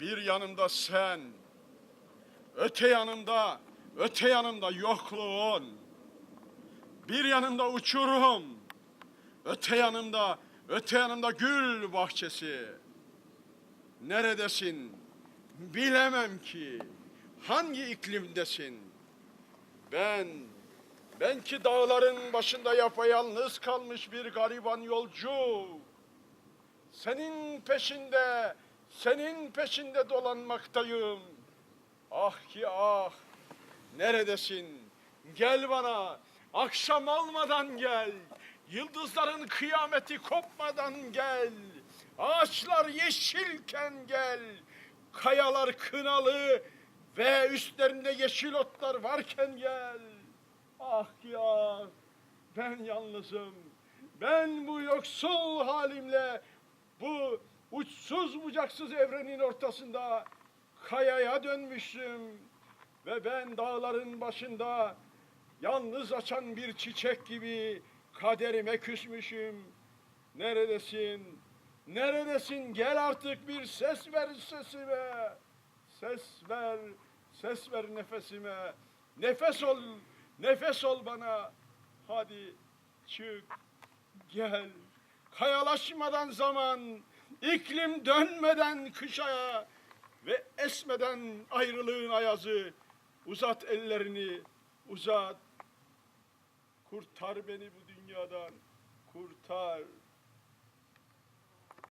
Bir yanımda sen, öte yanımda, öte yanımda yokluğun. Bir yanımda uçurum, öte yanımda, öte yanımda gül bahçesi. Neredesin? Bilemem ki. Hangi iklimdesin? Ben, ben ki dağların başında yapayalnız kalmış bir gariban yolcu. Senin peşinde, senin peşinde dolanmaktayım. Ah ki ah, neredesin? Gel bana, akşam olmadan gel. Yıldızların kıyameti kopmadan gel. Ağaçlar yeşilken gel. Kayalar kınalı ve üstlerinde yeşil otlar varken gel. Ah ki ah, ben yalnızım. Ben bu yoksul halimle bu uçsuz bucaksız evrenin ortasında kayaya dönmüşüm ve ben dağların başında yalnız açan bir çiçek gibi kaderime küsmüşüm. Neredesin? Neredesin? Gel artık bir ses ver sesime. Ses ver, ses ver nefesime. Nefes ol, nefes ol bana. Hadi çık, gel. Kayalaşmadan zaman, iklim dönmeden kışa ve esmeden ayrılığın ayazı. Uzat ellerini, uzat. Kurtar beni bu dünyadan, kurtar.